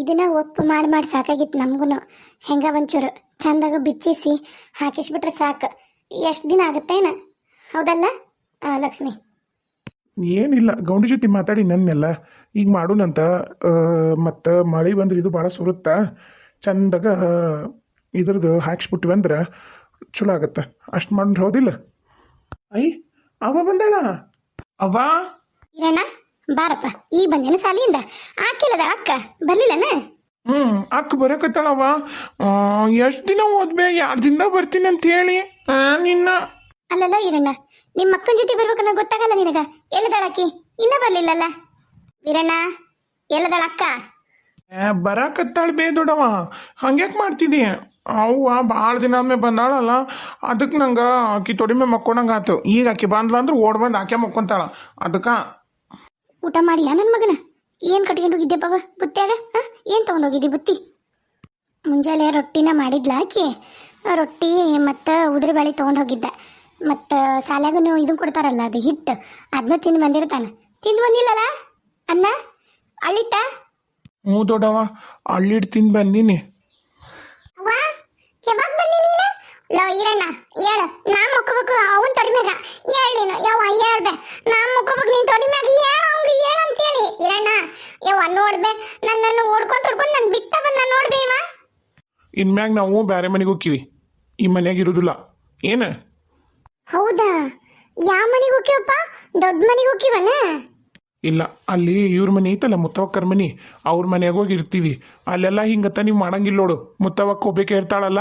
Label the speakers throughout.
Speaker 1: ಇದನ್ನ ಒಪ್ಪು ಮಾಡಿ ಮಾಡಿ ಸಾಕಾಗಿತ್ತು ನಮಗೂ ಹೆಂಗ ಒಂಚೂರು ಚಂದಾಗ ಬಿಚ್ಚಿಸಿ ಹಾಕಿಸ್ಬಿಟ್ರೆ ಸಾಕು. ಎಷ್ಟು ದಿನ ಆಗುತ್ತೇನ ಹೌದಲ್ಲ ಆ, ಲಕ್ಷ್ಮಿ?
Speaker 2: ಏನಿಲ್ಲ ಗೌಂಡಿ ಜೊತೆ ಮಾತಾಡಿ ನನ್ನೆಲ್ಲ. ಈಗ ಮಾಡೋಣಂತ ಮತ್ತು ಮಳೆ ಬಂದ್ರೆ ಇದು ಭಾಳ ಸುರುತ್ತಾ. ಚಂದಾಗ ಇದ್ರದ್ದು ಹಾಕ್ಸ್ಬಿಟ್ವಿ ಅಂದ್ರೆ ಚಲೋ ಆಗತ್ತೆ. ಅಷ್ಟು ಮಾಡ್ರೆ ಹೌದಿಲ್ಲ? ಐ ಅವ ಬಂದಾಳ? ಅವ್ವ?
Speaker 1: ಇರಣ್ಣ? ಬಾರಪ್ಪ ಈ ಬಂದೇನು ಸಾಲಿಯಿಂದ? ಆಕಿಲ್ಲದ ಅಕ್ಕ ಬರ್ಲಿಲ್ಲನ?
Speaker 2: ಹ್ಮ್ ಅಕ್ಕ ಬರಕತ್ತಾಳವ ಎಷ್ಟು ದಿನ ಓದ್ಬೇ ಎರಡು ದಿನ ಬರ್ತೀನಿ ಅಂತ ಹೇಳಿ? ಆ, ನಿನ್ನ.
Speaker 1: ಅಲ್ಲಲ್ಲ ಇರಣ್ಣ ನಿಮ್ಮ ಅಕ್ಕನ ಜೊತೆ ಬರ್ಬೇಕನ್ನ ಗೊತ್ತಾಗಲ್ಲ ನಿನಗ. ಎಲ್ಲದಾಳ ಆಕಿ? ಇನ್ನ ಬರ್ಲಿಲ್ಲಲ್ಲ? ವೀರಣ್ಣ ಎಲ್ಲದಾಳ ಅಕ್ಕ?
Speaker 2: ಏ, ಬರಾಕತ್ತಾಳ ಬೇ ದೊಡವ ಹಂಗ್ಯಾಕ್ ಮಾಡ್ತಿದ್ದಿ ಅವ್ವ ಭಾಳ ದಿನ ಆದ್ಮೇಲೆ ಬಂದಾಳಲ್ಲ. ಅದಕ್ಕೆ ನಂಗೆ ಆಕಿ ತೊಡಿಮೆ ಮಕ್ಕೊಂಡಂಗೆ ಆತು ಈಗ ಆಕಿ ಬಂದ್ಲ ಅಂದ್ರೆ ಓಡ್ ಬಂದು ಆಕೆ ಮಕ್ಕೊಂತಾಳ. ಅದಕ್ಕೆ
Speaker 1: ಊಟ ಮಾಡಿಯ ನನ್ನ ಮಗನ? ಏನು ಕಟ್ಕೊಂಡು ಹೋಗಿದ್ದೆ ಬಾಬಾ ಬುತ್ತಿಯಾಗ? ಆ? ಹೋಗಿದ್ದಿ ತಗೊಂಡೋಗಿದ್ದಿ ಬುತ್ತಿ? ಮುಂಜಾನೆ ರೊಟ್ಟಿನ ಮಾಡಿದ್ಲ ಆಕಿ. ರೊಟ್ಟಿ ಮತ್ತು ಉದುರಿ ಬೇಳೆ ತೊಗೊಂಡು ಹೋಗಿದ್ದ ಮತ್ತು ಸಾಲ್ಯಾಗೂ ಇದು ಕೊಡ್ತಾರಲ್ಲ ಅದು ಹಿಟ್ಟು. ಅದನ್ನ ತಿಂದು ಬಂದಿರ್ತಾನೆ. ತಿಂದು ಬಂದಿಲ್ಲಲ್ಲ ಅನ್ನ? ಅಳ್ಳಿಟ್ಟ
Speaker 2: ಹ್ಞೂ ದೊಡ್ಡವ ಅಳ್ಳಿಡ್ ತಿಂದು ಬಂದೀನಿ.
Speaker 1: ಅವ್ವ ಯಾವಾಗ ಬಂದಿ ನೀನು? ಲೋ ಇರಣ್ಣ ಹೇಳ ನಾ ಮುಕ್ಕಬೇಕು ಅವನ್ ತೊಡಿ ಮ್ಯಾಗ. ಹೇಳ್ ನೀನು. ಯವ್ವ ಹೇಳ್ಬೆ ನಾ ಮುಕ್ಕಬೇಕು ನೀನ್ ತೊಡಿ ಮ್ಯಾಗ ಹೇಳ ಅಂತೇಳಿ ಈರಣ್ಣ ಯವ್ವ ನೋಡ್ಬೆ ನನ್ನನ್ನು ಓಡ್ಕೊಂಡ್ ಓಡ್ಕೊಂಡ್ ನನ್ ಬಿಟ್ಟ ಬಂದ ನೋಡ್ಬೆ ಇವ
Speaker 2: ಇನ್ಮ್ಯಾಗ ನಾವು ಬೇರೆ ಮನೆಗೆ ಹೋಗ್ತೀವಿ ಈ ಮನೆಯಾಗ ಇರೋದಿಲ್ಲ. ಏನು?
Speaker 1: ಹೌದಾ? ಯಾವ ಮನೆಗೆ ಹೋಗ್ಯವಪ್ಪ ದೊಡ್ಡ ಮನೆಗೆ ಹೋಗಿವನ
Speaker 2: ಇಲ್ಲ ಅಲ್ಲಿ ಇವ್ರ ಮನೆ ಐತಲ್ಲ ಮುತ್ತವಕ್ಕರ ಮನೆ. ಅವ್ರ ಮನೆಯಾಗ ಹೋಗಿರ್ತೀವಿ ಅಲ್ಲೆಲ್ಲ ಹಿಂಗತ್ತ ನೀವು ಮಾಡಂಗಿಲ್ಲ ನೋಡು. ಮುತ್ತವಕ್ಕ ಹೋಗ್ಬೇಕೆ ಇರ್ತಾಳಲ್ಲ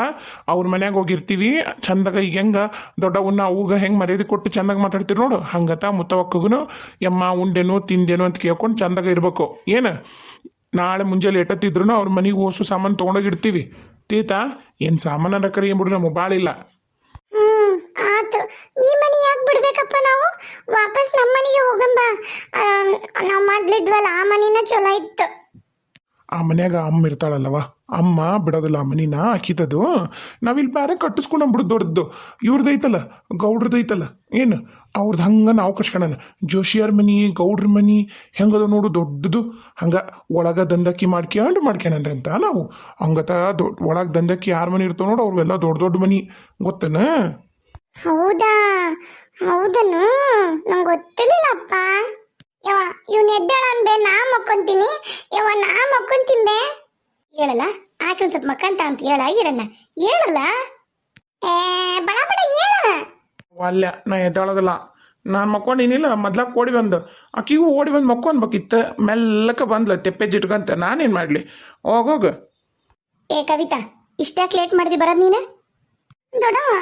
Speaker 2: ಅವ್ರ ಮನ್ಯಾಗ ಹೋಗಿರ್ತೀವಿ ಚಂದಾಗ ಈಗ ಹೆಂಗ? ದೊಡ್ಡವನ್ನ ಅವ್ಗ ಹೆಂಗೆ ಮರ್ಯಾದೆ ಕೊಟ್ಟು ಚಂದಾಗ ಮಾತಾಡ್ತೀರಿ ನೋಡು. ಹಂಗತ್ತ ಮುತ್ತವಕ್ಕಗೂ ಯಮ್ಮ ಉಂಡೆನೋ ತಿಂದೇನೋ ಅಂತ ಕೇಳ್ಕೊಂಡು ಚಂದಾಗ ಇರ್ಬೇಕು. ಏನು? ನಾಳೆ ಮುಂಜಾನೆ ಎಟ್ಟತ್ತಿದ್ರು ಅವ್ರ ಮನೆಗೆ ಓಸು ಸಾಮಾನು ತೊಗೊಂಡೋಗಿ ಇಡ್ತೀವಿ. ತೀತಾ ಏನು ಸಾಮಾನ ಕರಿ ಎಂಬುದು ನಮಗೆ ಭಾಳಿಲ್ಲ
Speaker 1: ಹ್ಮ್, ಆತು. ಈ ಮನೆ ಯಾಕೆ ಬಿಡ್ಬೇಕಪ್ಪ ನಾವು? ವಾಪಸ್ ನಮ್ಮ ಮನೆಗೆ ಹೋಗಂಬ ನಾವು ಮೊದ್ಲಿದ್ವಲ್ಲ ಆ ಮನಿನ ಚಲೋ ಇತ್ತು.
Speaker 2: ಆ ಮನ್ಯಾಗ ಅಮ್ಮ ಇರ್ತಾಳಲ್ಲವ, ಅಮ್ಮ ಬಿಡೋದಿಲ್ಲ, ಆ ಮನಿನ ಹಾಕಿತದು ನಾವಿಲ್ಲಿ ಬೇರೆ ಕಟ್ಟಿಸ್ಕೊಂಡ್ಬಿಡು ದೊಡ್ಡದು ಇವ್ರದ್ದೈತಲ್ಲ ಗೌಡ್ರದೈತಲ್ಲ, ಏನು? ಅವ್ರದ್ದು ಹಂಗೆ ನಾವು ಕಟ್ಸ್ಕೊಳನ ಜೋಶಿಯರ್ ಮನಿ, ಗೌಡ್ರ ಮನಿ, ಹೆಂಗದ ನೋಡು ದೊಡ್ಡದು. ಹಂಗೆ ಒಳಗ ದಂದಕ್ಕಿ ಮಾಡ್ಕೊಂಡು ಮಾಡ್ಕ್ಯಾಣನ್ರಿ ಅಂತ ನಾವು. ಹಂಗತ ದೊಡ್ಡ ಒಳಗೆ ದಂದಕ್ಕಿ ಯಾರ ಮನಿ ಇರ್ತಾವ ನೋಡು, ಅವ್ರವೆಲ್ಲ ದೊಡ್ಡ ದೊಡ್ಡ ಮನಿ. ಗೊತ್ತನ?
Speaker 1: ಹೌದಾ? ಹೌದನು? ನಂಗೆ ಗೊತ್ತಿರ್ಲಿಲ್ಲಪ್ಪ. ಯವ ಇವ್ನ ಎದ್ದಾಳ ಅನ್ಬೆ ನಾ ಮಕ್ಕೊಂತೀನಿ. ಯವ ನಾ ಮಕ್ಕೊಂತೀನಿ ಬೇ. ಹೇಳಲ್ಲ? ಆಕೆ ಒಂದ್ ಸ್ವಲ್ಪ ಮಕ್ಕಂತ ಅಂತ ಹೇಳ ಈರಣ್ಣ. ಹೇಳಲ್ಲ? ಏ ಬಡ ಬಡ ಹೇಳ.
Speaker 2: ಅಲ್ಲ ನಾ ಎದ್ದಾಳೋದಿಲ್ಲ. ನಾನು ಮಕ್ಕೊಂಡಿನಿಲ್ಲ ಮೊದ್ಲಾಗ ಓಡಿ ಬಂದು. ಆಕಿಗೂ ಓಡಿ ಬಂದು ಮಕ್ಕೊಂಡ್ಬೇಕಿತ್ತು. ಮೆಲ್ಲಕ ಬಂದ್ಲ ತೆಪ್ಪೆ ಜಿಟ್ಕಂತ. ನಾನೇನು ಮಾಡಲಿ? ಹೋಗೋಗ
Speaker 1: ಏ ಕವಿತಾ ಇಷ್ಟ್ಯಾಕೆ ಲೇಟ್ ಮಾಡಿದಿ ಬರೋದು ನೀನು? ದೊಡ್ಡವ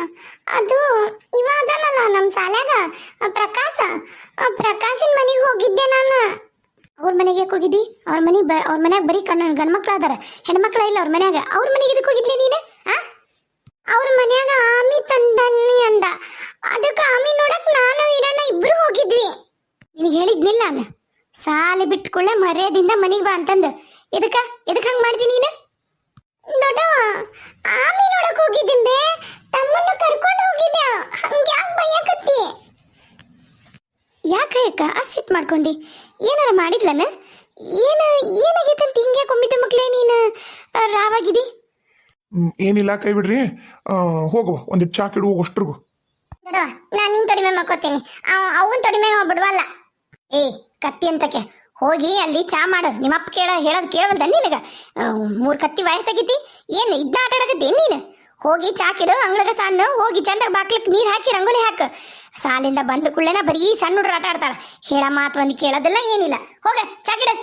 Speaker 1: ಅದು ಇವ ಅದನಲ್ಲ ನಮ್ಮ ಸಾಲ್ಯಾಗ ಪ್ರಕಾಶ ಪ್ರಕಾಶನ್ ಮನೆಗೆ ಹೋಗಿದ್ದೆ ನಾನು. ಅವ್ರ ಮನೆಗೆ ಯಾಕೆ ಹೋಗಿದ್ದಿ? ಅವ್ರ ಮನೆಗೆ ಬ, ಅವ್ರ ಮನ್ಯಾಗ ಬರೀ ಕಣ್ಣ ಗಂಡ್ಮಕ್ಳು ಅದಾರ. ಹೆಣ್ಮಕ್ಳ ಇಲ್ಲ ಅವ್ರ ಮನ್ಯಾಗ. ಅವ್ರ ಮನೆಗೆ ಇದಕ್ಕೆ ಹೋಗಿದ್ಲಿ ನೀನು? ಆ? ಅವ್ರ ಮನ್ಯಾಗ ಆಮಿ ತಂದನ್ನಿ ಅಂದ. ಅದಕ್ಕೆ ಆಮಿ ನೋಡಕ್ ನಾನು ಇರಣ್ಣ ಇಬ್ರು ಹೋಗಿದ್ವಿ. ನಿನಗೆ ಹೇಳಿದ್ನಿಲ್ಲ ನಾನು. ಸಾಲಿ ಬಿಟ್ಕೊಳ್ಳೆ ಮರ್ಯಾದಿಂದ ಮನೆಗೆ ಬಾ ಅಂತಂದು. ಎದಕ್ಕ? ಎದಕ್ಕೆ ಹಂಗೆ ಮಾಡ್ತೀನಿ ನೀನು? ದೊಡ್ಡವ ಆಮಿ ನೋಡಕ್ ಹೋಗಿದ್ದೆ ತಮ್ಮನ್ನು ಕರ್ಕೊಂಡು ಹೋಗಿದ್ದೆ ಹಂಗ್ಯಾಕ್ ಬೈಯಕತ್ತಿ? ಯಾಕ ಯಾಕ ಆ ಸಿಟ್ ಮಾಡ್ಕೊಂಡಿ? ಏನಾರ ಮಾಡಿದ್ಲನ? ಏನ ಏನಾಗೈತೆ ಅಂತ ಹಿಂಗೆ ಕೊಂಬಿದ್ದ ಮಕ್ಳೇ ನೀನು? ರಾವಾಗಿದಿ?
Speaker 2: ಏನಿಲ್ಲ ಕೈ ಬಿಡ್ರಿ. ಹೋಗುವ ಒಂದಿಟ್ಟು ಚಾಕ್ ಇಡುವ ಅಷ್ಟ್ರಿಗೂ.
Speaker 1: ದೊಡ್ಡವ ನಾನು ನಿನ್ ತೊಡಿಮೆ ಮಕ್ಕೋತೀನಿ ಅವನ್ ತೊಡಿಮೆ ಬಿಡವಲ್ಲ ಏ ಕತ್ತಿ ಅಂತಕ್ಕೆ. ಹೋಗಿ ಅಲ್ಲಿ ಚಾ ಮಾಡು. ನಿಮ್ಮ ಅಪ್ಪ ಕೇಳ, ಹೇಳೋದು ಕೇಳವಲ್ದ ನಿನಗ? ಮೂರು ಕತ್ತಿ ವಯಸ್ಸಾಗೈತಿ? ಏನು ಇದನ್ನ ಆಟ ಆಡಕತ್ತಿ ನೀನು? ಹೋಗಿ ಚಾ ಕಿಡು, ಅಂಗಳಗ ಸಣ್ಣ ಹೋಗಿ ಚಂದಾಗ ಬಾಕ್ಲಕ್ಕೆ ನೀರು ಹಾಕಿ, ರಂಗೋಲಿ ಹಾಕು. ಸಾಲಿಂದ ಬಂದ ಕೂಡಲೇನ ಬರೀ ಸಣ್ಣ ಹುಡ್ರು ಆಟ ಆಡ್ತಾಳ. ಹೇಳ ಮಾತು ಒಂದು ಕೇಳೋದಿಲ್ಲ, ಏನಿಲ್ಲ. ಹೋಗ, ಚಾ ಕಿಡು.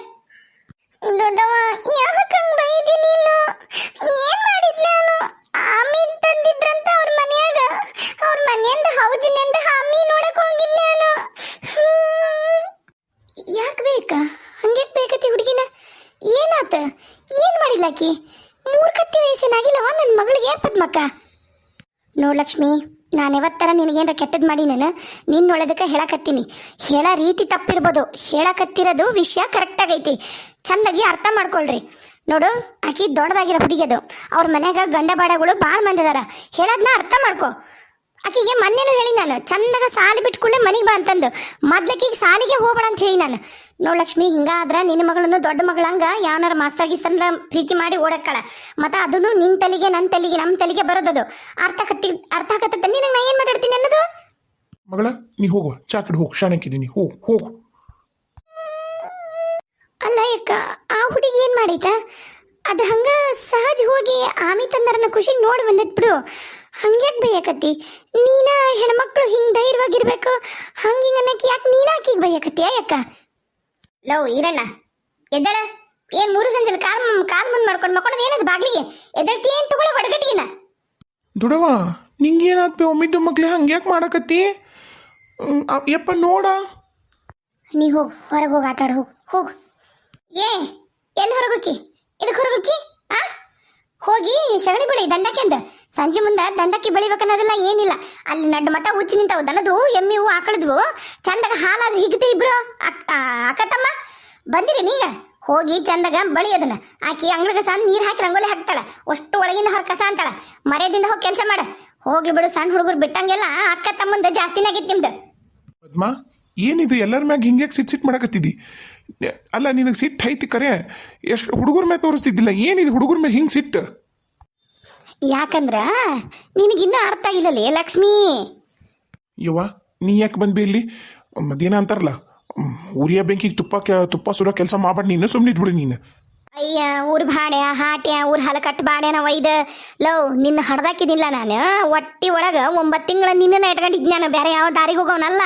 Speaker 1: ದೊಡ್ಡವ ಯಾಕಂಗ್ ಬೈದಿ ನೀನು? ಏನ್ ಮಾಡಿದ್ ನಾನು? ಆಮೀನ್ ತಂದಿದ್ರಂತ ಅವ್ರ ಮನ್ಯಾಗ ಅವ್ರ ಮನೆಯಿಂದ ಹೌಜಿನಿಂದ ಆಮಿ ನೋಡಕ್ ಹೋಗಿದ್ ನಾನು ಯಾಕೆ ಬೇಕಾ ಹಂಗ್ಯಾಕ್ ಬೇಕತಿ ಹುಡುಗಿನ ಏನಾತ ಏನ್ ಮಾಡಿಲ್ಲ ಆಕಿ ಮೂರ್ಖತ್ತಿ ವಯಸ್ಸಿನಾಗಿಲ್ಲವ ನನ್ನ ಮಗಳಿಗೆ ಪದ್ಮಕ್ಕ. ನೋಡ್ ಲಕ್ಷ್ಮಿ, ನಾನು ಯಾವತ್ತರ ನಿನಗೇನ್ರ ಕೆಟ್ಟದ್ದು ಮಾಡಿ ನಾನು? ನಿನ್ನೊಳದಕ್ಕೆ ಹೇಳಕತ್ತೀನಿ. ಹೇಳ ರೀತಿ ತಪ್ಪಿರ್ಬೋದು. ಹೇಳಕತ್ತಿರೋದು ವಿಷಯ ಕರೆಕ್ಟಾಗೈತಿ ಚಂದಾಗಿ ಅರ್ಥ ಮಾಡ್ಕೊಳ್ರಿ. ನೋಡು ಆಕಿ ದೊಡ್ಡದಾಗಿರೋ ಹುಡುಗಿ ಅದು ಅವ್ರ ಮನ್ಯಾಗ ಗಂಡ ಬಾಡಗಳು ಭಾಳ ಮಂದಿ ಅದಾರ ಹೇಳೋದನ್ನ ಅರ್ಥ ಮಾಡ್ಕೊ. ಆಕಿಗೆ ಮೊನ್ನೆನೂ ಹೇಳಿ ನಾನು ಚಂದಾಗ ಸಾಲಿ ಬಿಟ್ಕೊಂಡೆ ಮನೆಗೆ ಬಾ ಅಂತಂದು. ಮೊದ್ಲಕ್ಕಿಗೆ ಸಾಲಿಗೆ ಹೋಗ್ಬೇಡ ಅಂತ ಹೇಳಿ ನಾನು. ನೋಡ್ ಲಕ್ಷ್ಮಿ ಹಿಂಗಾದ್ರೆ ನಿನ್ನ ಮಗಳನ್ನು ದೊಡ್ಡ ಮಗಳಂಗ ಯಾವನಾರ ಮಾಸ್ತರ್ಗಿ ಸಂದ ಪ್ರೀತಿ ಮಾಡಿ ಓಡಕ್ಕಳ. ಮತ್ತ ಅದನ್ನು ನಿನ್ ತಲೆಗೆ ನನ್ನ ತಲೆಗೆ ನಮ್ಮ ತಲೆಗೆ ಬರೋದದು. ಅರ್ಥ ಕತ್ತಿ ಅರ್ಥ ಕತ್ತದ ನಿನಗೆ ನಾ ಏನು ಮಾತಾಡ್ತೀನಿ ಅನ್ನೋದು?
Speaker 2: ಮಗಳ ನೀ ಹೋಗು. ಚಾಕಡೆ ಹೋಗು. ಶಾಣಕ್ಕಿದ್ದೀನಿ ಹೋಗು ಹೋಗು.
Speaker 1: ಅಲ್ಲ ಯಾಕ ಆ ಹುಡುಗಿ ಏನು ಮಾಡೈತ? ಅದು ಹಂಗ ಸಹಜ ಹೋಗಿ ಆಮಿ ತಂದರನ್ನ ಖುಷಿ ನೋಡಿ ಬಂದದ್ ಬಿಡು. ಹಂಗ್ಯಾಕ್ ಬೈಯಕತ್ತಿ ನೀನ ಹೆಣ್ಮಕ್ಳು ಹಿಂಗ್ ಧೈರ್ಯವಾಗಿರ್ಬೇಕು ಹಂಗ ಹಿಂಗ ಅನ್ನಕ್ಕೆ ಯಾಕೆ ನೀನ ಆಕಿಗೆ ಬೈಯಕತ್ತಿ ಯಾಕ? ಲವ್ ಈರಣ್ಣ ಎದ್ದಳ ಏನು ಮೂರು ಸಂಜೆ ಕಾಲ್ ಕಾಲ್ ಮುಂದ್ ಮಾಡ್ಕೊಂಡು ಮಕ್ಕೊಂಡ್ ಏನದು ಬಾಗ್ಲಿಗೆ? ಎದ್ದಳ್ತಿ ಏನು ತಗೊಳ್ಳಿ ಹೊಡಗಟ್ಟಿಗಿನ
Speaker 2: ದುಡವ ನಿಂಗೇನಾತ್ ಒಮ್ಮಿದ್ದು ಮಕ್ಳು ಹಂಗೆ ಯಾಕೆ ಮಾಡಕತ್ತಿ? ಯಪ್ಪ ನೋಡ.
Speaker 1: ನೀ ಹೋಗು ಹೊರಗೆ ಹೋಗಿ ಆಟ ಆಡ ಹೋಗು ಹೋಗು. ಏ ಎಲ್ಲಿ ಹೊರಗೋಕಿ ಇದಕ್ಕೆ ಹೊರಗೋಕಿ ಹೋಗಿ ಶಗಣಿ ಬಳಿ ದಂಡಕ್ಕೆ ಅಂದ. ಸಂಜೆ ಮುಂದೆ ದಂಡಕ್ಕೆ ಬೆಳಿಬೇಕನ್ನೋದಿಲ್ಲ ಏನಿಲ್ಲ. ಅಲ್ಲಿ ನಡ್ಡ ಮಟ್ಟ ಉಚ್ಚಿ ನಿಂತಾವು. ದನದು ಎಮ್ಮಿ ಹೂ ಆಕಳದ್ವು ಚಂದಗ ಹಾಲಾದ ಹಿಗ್ತಿ ಇಬ್ರು. ಅಕ್- ಅಕ್ಕ ತಮ್ಮ ಬಂದಿರಿ ನೀಗ? ಹೋಗಿ ಚಂದಗ ಬಳಿ ಅದನ್ನ. ಆಕಿ ಅಂಗ್ಳಿಗೆ ಸಣ್ಣ ನೀರು ಹಾಕಿ ರಂಗೋಲಿ ಹಾಕ್ತಾಳ. ಅಷ್ಟು ಒಳಗಿಂದ ಹೊರ ಕಸ ಅಂತಾಳ. ಮರ್ಯಾದಿಂದ ಹೋಗಿ ಕೆಲಸ ಮಾಡ. ಹೋಗ್ಲಿ ಬಿಡು, ಸಣ್ಣ ಹುಡುಗರು ಬಿಟ್ಟಂಗೆಲ್ಲ ಅಕ್ಕ ತಮ್ಮಂದ ಜಾಸ್ತಿನೇ ಆಗಿತ್ತು ನಿಮ್ದು.
Speaker 2: ಪದ್ಮ, ಏನಿದು ಎಲ್ಲರ ಮ್ಯಾಗ ಹಿಂಗೆ ಸಿಟ್ ಸಿಟ್ ಮಾಡಕತ್ತಿದ್ದಿ ಅಲ್ಲ, ನಿನಗೆ ಸಿಟ್ಟು ಐತಿ ಕರೆ. ಎಷ್ಟು ಹುಡುಗರ ಮ್ಯಾಗ ತೋರಿಸ್ತಿದ್ದಿಲ್ಲ. ಏನಿದು ಹುಡುಗರ ಮ್ಯಾಗ ಹಿಂಗೆ ಸಿಟ್ಟು
Speaker 1: ಯಾಕಂದ್ರ ನಿನಗಿನ್ನ ಅರ್ಥ ಆಗಿಲ್ಲಲೇ ಲಕ್ಷ್ಮಿ?
Speaker 2: ಯವ್ವ, ನೀ ಯಾಕೆ ಬಂದ್ಬಿ ಇಲ್ಲಿ? ಮಧ್ಯಾಹ್ನ ಅಂತಾರಲ್ಲ ಉರಿಯ ಬೆಂಕಿಗೆ ತುಪ್ಪ ತುಪ್ಪ ಸುಡೋ ಕೆಲಸ ಮಾಡ್ಬೇಡ, ನೀನು ಸುಮ್ಮನೆ ಇದ್ಬಿಡು ನೀನು.
Speaker 1: ಅಯ್ಯ, ಊರ್ ಭಾಡ್ಯ, ಹಾಟ್ಯ, ಊರ್ ಹಲಕಟ್ಟು ಬಾಡ್ಯನ ಒಯ್ದ ಲವ್ ನಿನ್ನ ಹಡ್ದಾಕಿದಿಲ್ಲ ನಾನು. ಒಟ್ಟಿ ಒಳಗ ಒಂಬತ್ತು ತಿಂಗಳ ನಿನ್ನ ಇಟ್ಕೊಂಡಿದ್ನ ನಾನು. ಬೇರೆ ಯಾವ ದಾರಿಗೆ ಹೋಗೋನಲ್ಲ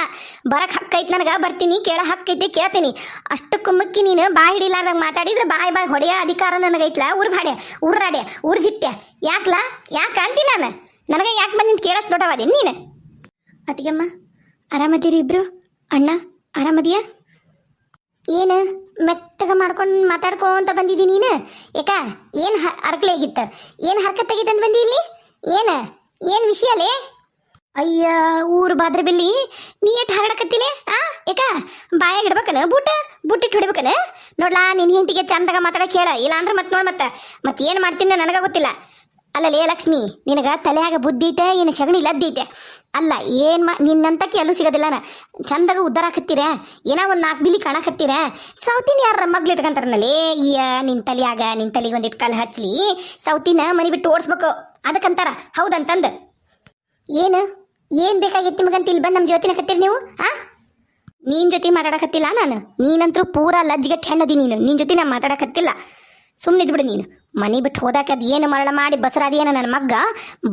Speaker 1: ಬರಕ್ ಹಕ್ಕೈತೆ ನನಗೆ, ಬರ್ತೀನಿ, ಕೇಳ ಹಕ್ಕೈತೆ ಕೇಳ್ತೀನಿ. ಅಷ್ಟಕ್ಕೆ ಮುಕ್ಕಿ ನೀನು ಬಾಯಿ ಹಿಡಿಲಾರ್ದಾಗ ಮಾತಾಡಿದ್ರೆ ಬಾಯಿ ಬಾಯಿ ಹೊಡೆಯೋ ಅಧಿಕಾರ ನನಗೈತ್ಲ. ಊರ್ ಭಾಡ್ಯ, ಊರ್ ರಾಡ್ಯ, ಊರ್ ಜಿಟ್ಯ. ಯಾಕ್ಲ? ಯಾಕ ಅಂತೀನಿ ನಾನು? ನನಗೆ ಯಾಕೆ ಬಂದು ಕೇಳೋಷ್ಟು ದೊಡ್ಡವಾದಿ ನೀನು? ಅತ್ತಿಗೆಮ್ಮ, ಆರಾಮದಿರಿ ಇಬ್ರು? ಅಣ್ಣ, ಆರಾಮದಿಯಾ? ಏನು? ಮೆತ್ತಗ ಮಾಡ್ಕೊಂಡು ಮಾತಾಡ್ಕೊಂತ ಬಂದಿದ್ದೀನಿ ನೀನು? ಏಕ, ಏನು ಹರ್ಕಲೆ ಆಗಿತ್ತು? ಏನು ಹರ್ಕತ್ ತೆಗಿತಂದು ಬಂದಿ ಇಲ್ಲಿ? ಏನು? ಏನು ವಿಷಯ ಅಲ್ಲೇ ಅಯ್ಯ, ಊರು ಬಾದ್ರ ಬಿಲ್ಲಿ, ನೀ ಎಷ್ಟು ಹರಡಕತ್ತಿಲೆ ಆ, ಏಕ, ಬಾಯಾಗ ಇಡ್ಬೇಕನ? ಬೂಟ ಬುಟ್ಟಿಟ್ಟು ಹೊಡಿಬೇಕನ? ನೋಡ್ಲಾ ನಿನ್ನ ಹೆಂಡತಿಗೆ ಚಂದಾಗ ಮಾತಾಡಕ್ಕೆ ಹೇಳ ಇಲ್ಲ ಅಂದ್ರೆ ಮತ್ತೆ ನೋಡಿ ಮತ್ತೆ. ಮತ್ತೆ ಏನು ಮಾಡ್ತೀನಿ ನನಗ ಗೊತ್ತಿಲ್ಲ. ಅಲ್ಲಲೇ ಲಕ್ಷ್ಮಿ, ನಿನಗ ತಲೆಯಾಗ ಬುದ್ಧಿ ಐತೆ ಏನು ಸಗಣಿ ಲದ್ದೈತೆ ಅಲ್ಲ, ಏನ್ ಮಾ ನಿನ್ನಂತಕ್ಕೆ ಎಲ್ಲೂ ಸಿಗೋದಿಲ್ಲ ಚಂದಾಗ ಉದ್ದಾರ ಹಾಕತ್ತೀರ? ಏನೋ ಒಂದು ನಾಲ್ಕು ಬಿಲಿ ಕಾಣಕತ್ತೀರ ಸೌತಿನ ಯಾರ ಮಗ್ಳು ಇಟ್ಕೊಂತಾರನಲ್ಲಿ ಈ ನಿನ್ ತಲೆಯಾಗ ನಿನ್ ತಲೆಗೆ ಒಂದಿಟ್ಟು ಕಲ್ಲು ಹಚ್ಚಲಿ. ಸೌತಿನ ಮನಿ ಬಿಟ್ಟು ಓಡಿಸ್ಬೇಕು. ಅದಕ್ಕಂತಾರ, ಹೌದಂತಂದು. ಏನು? ಏನ್ ಬೇಕಾಗಿತ್ತು ನಿಮಗಂತ ಇಲ್ಲಿ ಬಂದು ನಮ್ಮ ಜೊತೆನ ಕತ್ತೀರಿ ನೀವು, ಆ? ನೀನ್ ಜೊತೆ ಮಾತಾಡಕತ್ತಿಲ್ಲ ನಾನು. ನೀನಂತರೂ ಪೂರಾ ಲಜ್ಜಿಗೆ ಹೆಣ್ಣದಿ ನೀನು. ನಿನ್ ಜೊತೆ ನಾನು ಮಾತಾಡಕತ್ತಿಲ್ಲ. ಸುಮ್ಮನೆ ಬಿಡು ನೀನು. ಮನೆ ಬಿಟ್ಟು ಹೋದಾಕ ಅದು ಏನು ಮರಳ ಮಾಡಿ ಬಸರಾದೇನ ನನ್ನ ಮಗ್ಗ?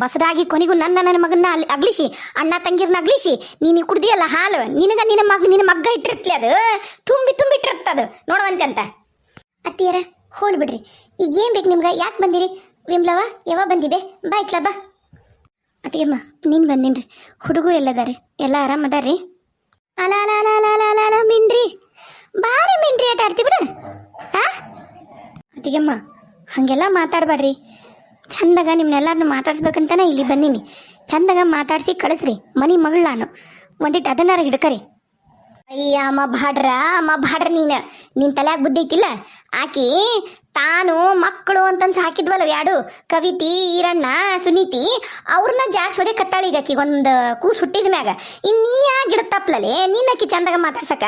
Speaker 1: ಬಸರಾಗಿ ಕೊನೆಗೂ ನನ್ನ ನನ್ನ ಮಗನ ಅಲ್ಲಿ ಅಗ್ಲಿಸಿ, ಅಣ್ಣ ತಂಗಿರ್ನ ಅಗ್ಲಿಸಿ, ನೀನು ಕುಡ್ದಿಯಲ್ಲ ಹಾಲು? ನಿನಗ ನಿನ್ನ ಮಗ, ನಿನ್ನ ಮಗ್ಗ ಇಟ್ಟಿರ್ತ್ಲಿ ಅದು? ತುಂಬಿ ತುಂಬಿ ಇಟ್ಟಿರ್ತದ ನೋಡುವಂತೆ ಅಂತ. ಅತ್ತಿಯರ, ಹೋಲ್ ಬಿಡ್ರಿ. ಈಗ ಏನ್ ಬೇಕು ನಿಮ್ಗೆ? ಯಾಕೆ ಬಂದಿರಿ? ವಿಮ್ಲವ ಯಾವ ಬಂದಿವೆ? ಬಾಯ್ತ್ಲ ಬಾ. ಅತ್ತಿಗೆಮ್ಮ ನೀನು ಬಂದಿನ್ರಿ. ಹುಡುಗರು ಎಲ್ಲದಾರಿ? ಎಲ್ಲ ಆರಾಮದಾರಿ ಅಲ ಅಲ ಅಲ ಅಲ ಮಿನ್ರಿ ಬಾರಿ ಮಿನ್ರಿ ಆಟ ಆಡ್ತಿ ಬಿಡು. ಹಾ ಅತ್ತಿಗೆಮ್ಮ ಹಾಗೆಲ್ಲ ಮಾತಾಡಬೇಡ್ರಿ. ಚಂದಾಗ ನಿಮ್ಮನ್ನೆಲ್ಲರನ್ನು ಮಾತಾಡ್ಸ್ಬೇಕಂತಾನೆ ಇಲ್ಲಿ ಬಂದೀನಿ. ಚಂದಾಗ ಮಾತಾಡಿಸಿ ಕಳಿಸ್ರಿ. ಮನಿ ಮಗಳು ನಾನು. ಒಂದಿಟ್ಟು ಅದನ್ನಾರ ಹಿಡ್ಕರಿ. ಅಯ್ಯ, ಅಮ್ಮ ಬಾಡ್ರ ಅಮ್ಮ ಬಾಡ್ರ ನೀನು. ನಿನ್ನ ತಲೆಯಾಗ ಬುದ್ಧಿ ಐತಿಲ್ಲ? ಆಕಿ, ತಾನು ಮಕ್ಕಳು ಅಂತಂದು ಸಾಕಿದ್ವಲ್ಲ ಯಾಡು? ಕವಿತಿ, ಈರಣ್ಣ, ಸುನೀತಿ ಅವ್ರನ್ನ ಜಾಡ್ಸೋದೆ ಕತ್ತಾಳ ಈಗ ಒಂದು ಕೂಸು ಹುಟ್ಟಿದ ಮ್ಯಾಗ. ಇನ್ ನೀ ಯಾ ಗಿಡ ತಪ್ಪಲಲೆ ನಿನ್ನ ಆಕಿ ಚಂದಾಗ ಮಾತಾಡ್ಸಕ?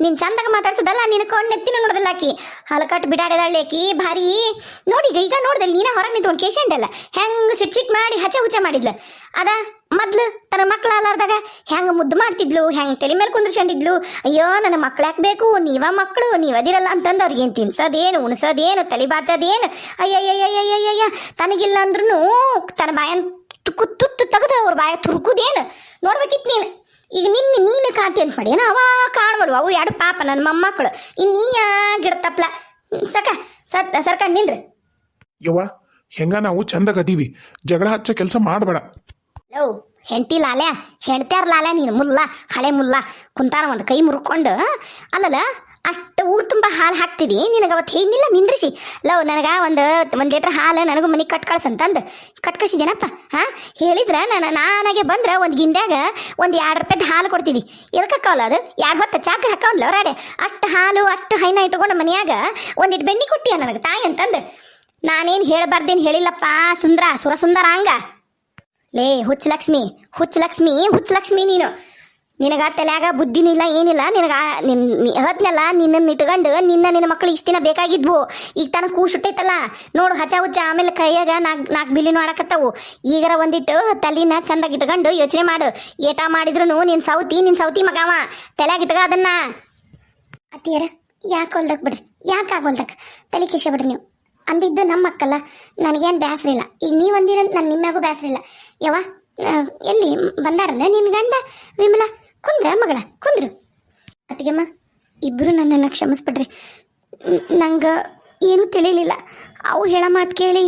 Speaker 1: ನಿನ್ ಚಂದಾಗ ಮಾತಾಡ್ಸದಲ್ಲ ನಿನ್ನ ಕಣ್ಣು ನೆತ್ತಿನ ನೋಡ್ದಲ್ಲ ಆಕಿ. ಹಲಕಟ್ಟು ಬಿಡಾಡಿದಾಳೆ ಆಕಿ, ಭಾರಿ. ನೋಡಿ ಈಗ ಈಗ ನೋಡ್ದಲ್ಲ ನೀನ ಹೊರಗೆ ನಿಂತ್ಕೊಂಡು ಅಲ್ಲ. ಹೆಂಗ್ ಸಿಟ್ ಸಿಟ್ ಮಾಡಿ ಹಚ್ಚೆ ಹುಚ್ಚೆ ಮಾಡಿದ್ಲ. ಅದ ಮೊದ್ಲು ತನ್ನ ಮಕ್ಳು ಅಲಾರ್ದಾಗ ಹೆಂಗ್ ಮುದ್ದು ಮಾಡ್ತಿದ್ಲು, ಹೆಂಗ್ ತಲೆ ಮೇಲೆ ಕುಂದ್ರಿಸ್ಕೊಂಡಿದ್ಲು, ಅಯ್ಯೋ ನನ್ನ ಮಕ್ಳು ಯಾಕೆ ಬೇಕು, ನೀವ ಮಕ್ಕಳು ನೀವದಿರಲ್ಲ ಅಂತಂದು ಅವ್ರಿಗೆ ಏನು ತಿನ್ಸೋದೇನು, ಉಣಸೋದೇನು, ತಲೆ ಬಾಚೋದೇನು ಅಯ್ಯಯ್ಯಯ್ಯಯ್ಯಯ್ಯ ತನಗಿಲ್ಲ ಅಂದ್ರೂ ತನ್ನ ಬಾಯನ್ ತುಕ್ಕು ತುತ್ತು ತೆಗೆದು ಅವ್ರ ಬಾಯ ತುರ್ಕುದೇನು ನೋಡ್ಬೇಕಿತ್ತು ನೀನು. ಈಗ ನಿನ್ನ ನೀನು ಕಾಂತಿ ಅಂತ ಮಾಡಿ ಏನೋ ಅವ ಕಾಣುವಲ್ವ, ಅವು ಎರಡು ಪಾಪ ನನ್ನ ಮೊಮ್ಮಕ್ಕಳು ಇನ್ನು ಗಿಡ ತಪ್ಲ ಸಕ, ಸತ್, ಸರ್ಕಂಡ್ ನಿಂದ್ರಿ.
Speaker 2: ಯವ್ವ, ಹೆಂಗ ನಾವು ಚಂದ ಜಗಳ ಹಚ್ಚ ಕೆಲಸ ಮಾಡಬೇಡ.
Speaker 1: ಲವ್ ಹೆಂಡತಿ ಲಾಲ್ಯ, ಹೆಂಡ್ತ್ಯಾರ ಲಾಲ್ಯ ನೀನು, ಮುಲ್ಲ, ಹಳೆ ಮುಲ್ಲ ಕುಂತಾರ ಒಂದು ಕೈ ಮುರ್ಕೊಂಡು ಅಲ್ಲಲ್ಲ, ಅಷ್ಟು ಊರು ತುಂಬ ಹಾಲು ಹಾಕ್ತಿದಿ, ನಿನಗೆ ಅವತ್ತು ಏನಿಲ್ಲ ನಿಂದ್ರಿಸಿ. ಲವ್, ನನಗೆ ಒಂದು ಒಂದು ಲೀಟ್ರ್ ಹಾಲು ನನಗೂ ಮನೆಗೆ ಕಟ್ ಕಳ್ಸಂತಂದು ಕಟ್ ಕಳಿಸಿದೇನಪ್ಪ ಹಾಂ? ಹೇಳಿದ್ರೆ ನಾನು, ನಾನಾಗೆ ಬಂದ್ರೆ ಒಂದು ಗಿಂಡ್ಯಾಗ ಒಂದು ಎರಡು ರೂಪಾಯ್ದು ಹಾಲು ಕೊಡ್ತಿದ್ದಿ ಎದಕ್ಕೆ ಹಾಕವಲ್ಲ ಅದು? ಎರಡು ಹೊತ್ತು ಚಾಕ್ ಹಾಕವಲ್ಲ ರಾಡೆ? ಅಷ್ಟು ಹಾಲು, ಅಷ್ಟು ಹೈನ ಇಟ್ಕೊಂಡು ಮನ್ಯಾಗ ಒಂದಿಟ್ಟು ಬೆಣ್ಣಿ ಕೊಟ್ಟಿಯ ನನಗೆ ತಾಯಿ ಅಂತಂದು. ನಾನೇನು ಹೇಳಬಾರ್ದೇನು ಹೇಳಿಲ್ಲಪ್ಪ, ಸುಂದ್ರ ಸುರ ಸುಂದರ ಹಂಗ ಲೇ, ಹುಚ್ಚ ಲಕ್ಷ್ಮಿ ಹುಚ್ಚ ಲಕ್ಷ್ಮಿ ಹುಚ್ಚ ಲಕ್ಷ್ಮಿ ನೀನು. ನಿನಗ ತಲೆಯಾಗ ಬುದ್ಧಿನೂ ಇಲ್ಲ, ಏನಿಲ್ಲ. ನಿನಗ ನಿನ್ ಹತ್ನಲ್ಲ ನಿನ್ನನ್ನು ಇಟ್ಕೊಂಡು ನಿನ್ನ ನಿನ್ನ ಮಕ್ಕಳು ಇಷ್ಟು ದಿನ ಬೇಕಾಗಿದ್ವು. ಈಗ ತನಕ ಕೂಸುಟ್ಟೈತಲ್ಲ ನೋಡು ಹಚ್ಚ ಹುಚ್ಚ ಆಮೇಲೆ ಕೈಯಾಗ ನಾಲ್ಕು ನಾಲ್ಕು ಬಿಲಿನೂ ಆಡಕತ್ತವು. ಈಗರ ಒಂದಿಟ್ಟು ತಲೆನ ಚಂದಾಗಿ ಇಟ್ಕೊಂಡು ಯೋಚನೆ ಮಾಡು. ಏಟ ಮಾಡಿದ್ರು ನಿನ್ನ ಸೌತಿ ನಿನ್ನ ಸೌತಿ ಮಗಾವ. ತಲೆಯಾಗ ಇಟ್ಕ ಅದನ್ನ. ಅತ್ತಿಯರ, ಯಾಕೆ ಹೊಲ್ದಕ್ ಬಿಡ್ರಿ? ಯಾಕೆ ಆಗೋಲ್ದಾಗ ತಲೆ ಕೇಶ ಬಿಡ್ರಿ ನೀವು. ಅಂದಿದ್ದು ನಮ್ಮ ಅಕ್ಕಲ್ಲ, ನನಗೇನು ಬೇಸರ ಇಲ್ಲ ಈಗ ನೀವು ಅಂದಿರ ನಾನು ನಿಮ್ಮಾಗೂ ಇಲ್ಲ ಯವ್ವ ಎಲ್ಲಿ ಬಂದಾರನ ನಿನ್ನ ಗಂಡ? ವಿಮಲ, ಕುಂದ್ರ ಮಗಳ, ಕುಂದ್ರು. ಅತ್ತಿಗೆಮ್ಮ ಇಬ್ಬರು ನನ್ನನ್ನು ಕ್ಷಮಿಸ್ಬಿಡ್ರಿ. ನಂಗೆ ಏನೂ ತಿಳಿಲಿಲ್ಲ. ಅವು ಹೇಳ ಮಾತು ಕೇಳಿ.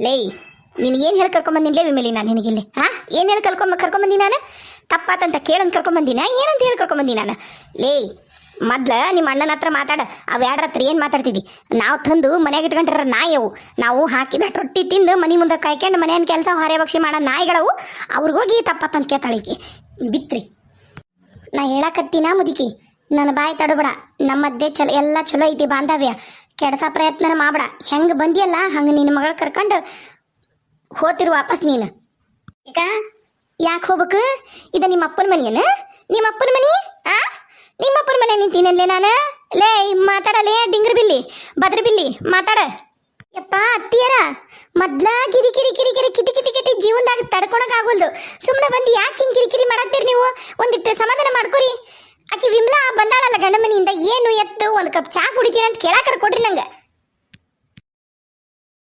Speaker 1: ಲೇಯ್ ನೀನು ಏನು ಹೇಳಿ ಕರ್ಕೊಂಬಂದಿನಲ್ಲೇ ವಿಮಲಿ ನಾನು ನಿನಗಿಲ್ಲಿ? ಹಾಂ ಏನು ಹೇಳಿ ಕರ್ಕೊಂಬ, ಕರ್ಕೊಂಬಂದಿ ನಾನು? ತಪ್ಪಾತಂತ ಕೇಳಂತ ಕರ್ಕೊಂಬಂದಿನ? ಏನಂತ ಹೇಳಿ ಕರ್ಕೊಂಬಂದಿ ನಾನು? ಲೇಯ್ ಮೊದ್ಲ ನಿಮ್ಮ ಅಣ್ಣನ ಹತ್ರ ಮಾತಾಡ, ಅವು ಎರಡ್ರ ಹತ್ರ ಏನು ಮಾತಾಡ್ತಿದ್ದಿ? ನಾವು ತಂದು ಮನೆಗೆ ಇಟ್ಕೊಂಡಿರ ನಾಯವು ನಾವು ಹಾಕಿದ ರೊಟ್ಟಿ ತಿಂದು ಮನೆ ಮುಂದೆ ಕಾಯ್ಕೊಂಡು ಮನೆಯನ್ನು ಕೆಲಸ ಹೊರೆ ಬಕ್ಷಿ ಮಾಡೋ ನಾಯಿಗಳವು. ಅವ್ರಿಗೋಗಿ ತಪ್ಪತ್ತಂತ ಕೇತಾಳಿಕೆ ಬಿತ್ರಿ. ನಾ ಹೇಳಕತ್ತಿನ ಮುದುಕಿ? ನನ್ನ ಬಾಯಿ ತಡಬೇಡ. ನಮ್ಮದ್ದೇ ಚಲೋ, ಎಲ್ಲ ಚಲೋ ಐತಿ ಬಾಂಧವ್ಯ. ಕೆಡ್ಸ ಪ್ರಯತ್ನ ಮಾಡಬೇಡ. ಹೆಂಗೆ ಬಂದಿಯಲ್ಲ, ಹಂಗೆ ನಿನ್ನ ಮಗಳು ಕರ್ಕೊಂಡು ಹೋತಿರು ವಾಪಸ್ ನೀನು. ಈಗ ಯಾಕೆ ಹೋಗ್ಬೇಕು? ಇದು ನಿಮ್ಮ ಅಪ್ಪನ ಮನೆಯೇನು? ನಿಮ್ಮ ಅಪ್ಪನ ಮನೆ? ಆ? ನಿಮ್ಮ ಅಪ್ಪನ ಮನೆ ನಿಂತೀನಲ್ಲೇ ನಾನು? ಲೇ ಮಾತಾಡಲೇ ಡಿಂಗ್ರ ಬಿಲ್ಲಿ, ಬದ್ರ ಬಿಲ್ಲಿ, ಮಾತಾಡ. ಯಪ್ಪ, ಅತ್ತಿಯರ, ಮೊದ್ಲ ಕಿರಿ ಕಿರಿ ಕಿರಿ ಕಿರಿ ಕಿಟಿ ಕಿಟಿ ಕಿಟಿ ಜೀವನದಾಗ ತಡ್ಕೊಳಕ್ ಆಗೋಲ್ದು. ಸುಮ್ಮನೆ ಬಂದು ಯಾಕೆ ಹಿಂಗೆ ಕಿರಿ ಕಿರಿ ಮಾಡತ್ತೀರಿ ನೀವು? ಒಂದಿಟ್ಟು ಸಮಾಧಾನ ಮಾಡ್ಕೊರಿ. ಆಕಿ ವಿಮ್ಲಾ ಬಂದಾಳಲ್ಲ ಗಂಡ ಏನು ಎತ್ತು, ಒಂದು ಕಪ್ ಚಾ ಕುಡಿತೀರ ಅಂತ ಕೇಳಾಕರ ಕೊಡ್ರಿ ನಂಗೆ.